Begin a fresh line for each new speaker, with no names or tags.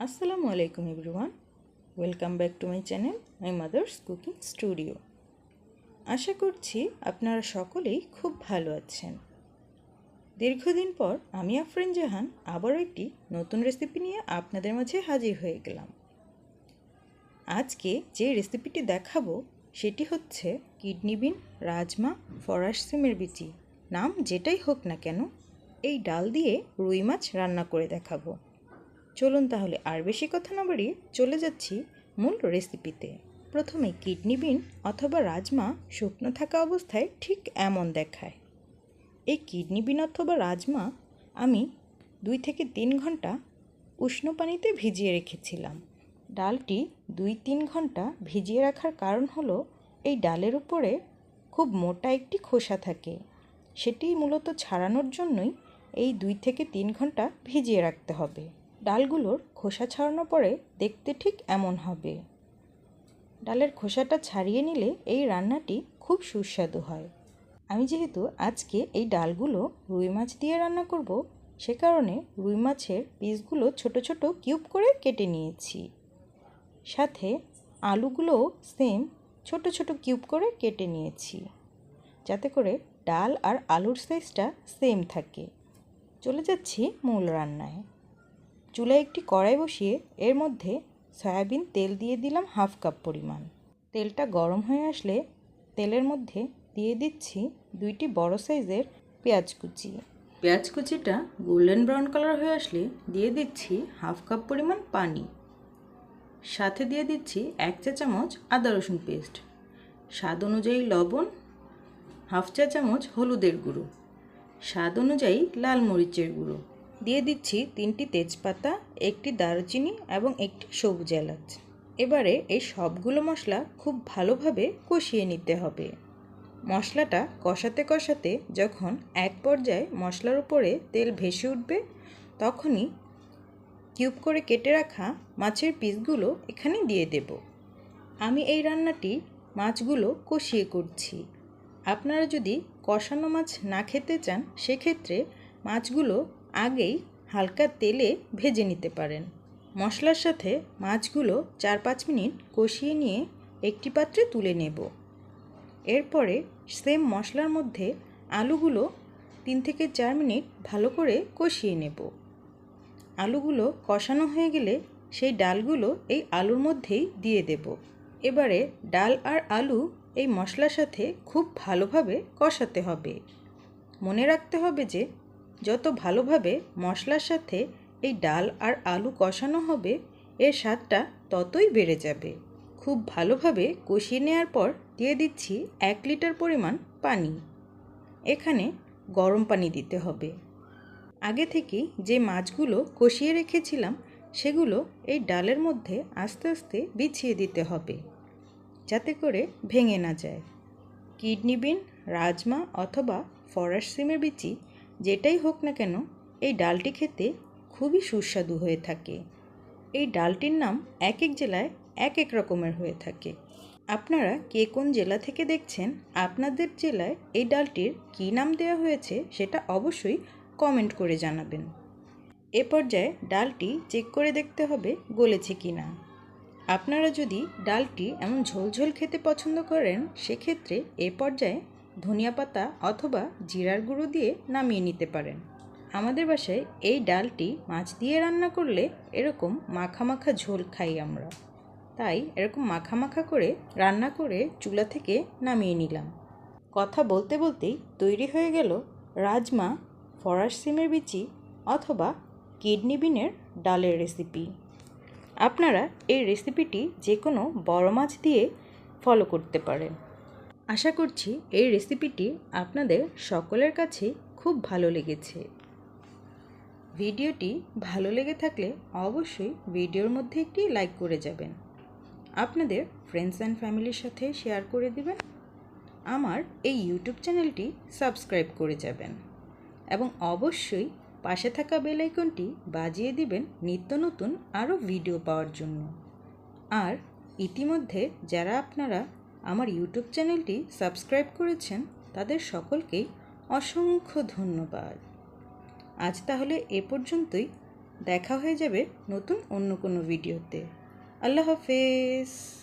আসসালামু আলাইকুম everyone. Welcome back to my channel, my mother's cooking studio. আশা করছি আপনারা সকলেই খুব ভালো আছেন। দীর্ঘদিন পর আমি আফরিন জাহান আবারও একটি নতুন রেসিপি নিয়ে আপনাদের মাঝে হাজির হয়ে গেলাম। আজকে যে রেসিপিটি দেখাবো, সেটি হচ্ছে কিডনি বিন রাজমা ফরাস সিমের বিচি। নাম যেটাই হোক না কেন, এই ডাল দিয়ে রুই মাছ রান্না করে দেখাবো। চলুন তাহলে আর বেশি কথা না বাড়িয়ে চলে যাচ্ছি মূল রেসিপিতে প্রথমে কিডনি বিন অথবা রাজমা শুকনো থাকা অবস্থায় ঠিক এমন দেখায়। এই কিডনি বিন অথবা রাজমা আমি দুই থেকে তিন ঘণ্টা উষ্ণ পানিতে ভিজিয়ে রেখেছিলাম। ডালটি দুই তিন ঘণ্টা ভিজিয়ে রাখার কারণ হলো এই ডালের উপরে খুব মোটা একটি খোসা থাকে। সেটি মূলত ছাড়ানোর জন্যই এই দুই থেকে তিন ঘণ্টা ভিজিয়ে রাখতে হবে। ডালগুলোর খোসা ছাড়ানোর পরে দেখতে ঠিক এমন হবে। ডালের খোসাটা ছাড়িয়ে নিলে এই রান্নাটি খুব সুস্বাদু হয়। আমি যেহেতু আজকে এই ডালগুলো রুই মাছ দিয়ে রান্না করব, সে কারণে রুই মাছের পিসগুলো ছোট ছোট কিউব করে কেটে নিয়েছি। সাথে আলুগুলোও সেম ছোট ছোট কিউব করে কেটে নিয়েছি, যাতে করে ডাল আর আলুর সাইজটা সেম থাকে। চলে যাচ্ছি মূল রান্নায়। চুলায় একটি কড়াই বসিয়ে এর মধ্যে সয়াবিন তেল দিয়ে দিলাম হাফ কাপ পরিমাণ। তেলটা গরম হয়ে আসলে তেলের মধ্যে দিয়ে দিচ্ছি দুইটি বড় সাইজের পেঁয়াজ কুচি। পেঁয়াজ কুচিটা গোল্ডেন ব্রাউন কালার হয়ে আসলে দিয়ে দিচ্ছি হাফ কাপ পরিমাণ পানি। সাথে দিয়ে দিচ্ছি এক চা চামচ আদা রসুন পেস্ট। স্বাদ অনুযায়ী লবণ, হাফ চা চামচ হলুদের গুঁড়ো। স্বাদ অনুযায়ী লাল মরিচের গুঁড়ো। দিয়ে দিচ্ছি তিনটি তেজপাতা, একটি দারুচিনি এবং একটি সবুজ এলাচ। এবারে এই সবগুলো মশলা খুব ভালোভাবে কষিয়ে নিতে হবে। মশলাটা কষাতে কষাতে যখন এক পর্যায়ে মশলার উপরে তেল ভেসে উঠবে, তখনই কিউব করে কেটে রাখা মাছের পিসগুলো এখানে দিয়ে দেব। আমি এই রান্নাটি মাছগুলো কষিয়ে করছি। আপনারা যদি কষানো মাছ না খেতে চান, সেক্ষেত্রে মাছগুলো আগেই হালকা তেলে ভেজে নিতে পারেন। মশলার সাথে মাছগুলো চার পাঁচ মিনিট কষিয়ে নিয়ে একটি পাত্রে তুলে নেব। এরপরে সেম মশলার মধ্যে আলুগুলো তিন থেকে চার মিনিট ভালো করে কষিয়ে নেব। আলুগুলো কষানো হয়ে গেলে সেই ডালগুলো এই আলুর মধ্যেই দিয়ে দেব। এবারে ডাল আর আলু এই মশলার সাথে খুব ভালোভাবে কষাতে হবে। মনে রাখতে হবে যে যত ভালোভাবে মশলার সাথে এই ডাল আর আলু কষানো হবে, এর স্বাদটা ততই বেড়ে যাবে। খুব ভালোভাবে কষিয়ে নেওয়ার পর দিয়ে দিচ্ছি এক লিটার পরিমাণ পানি। এখানে গরম পানি দিতে হবে। আগে থেকেই যে মাছগুলো কষিয়ে রেখেছিলাম, সেগুলো এই ডালের মধ্যে আস্তে আস্তে বিছিয়ে দিতে হবে, যাতে করে ভেঙে না যায়। কিডনি বিন, রাজমা অথবা ফরাস সিমের বিচি যেটাই হোক না কেন, এই ডালটি খেতে খুবই সুস্বাদু হয়ে থাকে। এই ডালটির নাম এক এক জেলায় এক এক রকমের হয়ে থাকে। আপনারা কে কোন জেলা থেকে দেখছেন, আপনাদের জেলায় এই ডালটির কী নাম দেওয়া হয়েছে সেটা অবশ্যই কমেন্ট করে জানাবেন। এ পর্যায়ে ডালটি চেক করে দেখতে হবে গলেছে কি না। আপনারা যদি ডালটি এমন ঝোলঝোল খেতে পছন্দ করেন, সেক্ষেত্রে এ পর্যায়ে ধনিয়া পাতা অথবা জিরার গুঁড়ো দিয়ে নামিয়ে নিতে পারেন। আমাদের বাসায় এই ডালটি মাছ দিয়ে রান্না করলে এরকম মাখা মাখা ঝোল খাই আমরা। তাই এরকম মাখা মাখা করে রান্না করে চুলা থেকে নামিয়ে নিলাম। কথা বলতে বলতেই তৈরি হয়ে গেল রাজমা, ফরাস সিমের বিচি অথবা কিডনি বিনের ডালের রেসিপি। আপনারা এই রেসিপিটি যে কোনো বড় মাছ দিয়ে ফলো করতে পারেন। আশা করছি এই রেসিপিটি আপনাদের সকলের কাছে খুব ভালো লেগেছে। ভিডিওটি ভালো লেগে থাকলে অবশ্যই ভিডিওর মধ্যে একটি লাইক করে যাবেন। আপনাদের ফ্রেন্ডস অ্যান্ড ফ্যামিলির সাথে শেয়ার করে দেবেন। আমার এই ইউটিউব চ্যানেলটি সাবস্ক্রাইব করে যাবেন। এবং অবশ্যই পাশে থাকা বেল আইকনটি বাজিয়ে দিবেন নিত্য নতুন আরও ভিডিও পাওয়ার জন্য। আর ইতিমধ্যে যারা আপনারা আমার ইউটিউব চ্যানেলটি সাবস্ক্রাইব করেছেন তাদের সকলকেই অসংখ্য ধন্যবাদ। আজ তাহলে এ পর্যন্তই। দেখা হয়ে যাবে নতুন অন্য কোনো ভিডিওতে। আল্লাহ হাফেজ।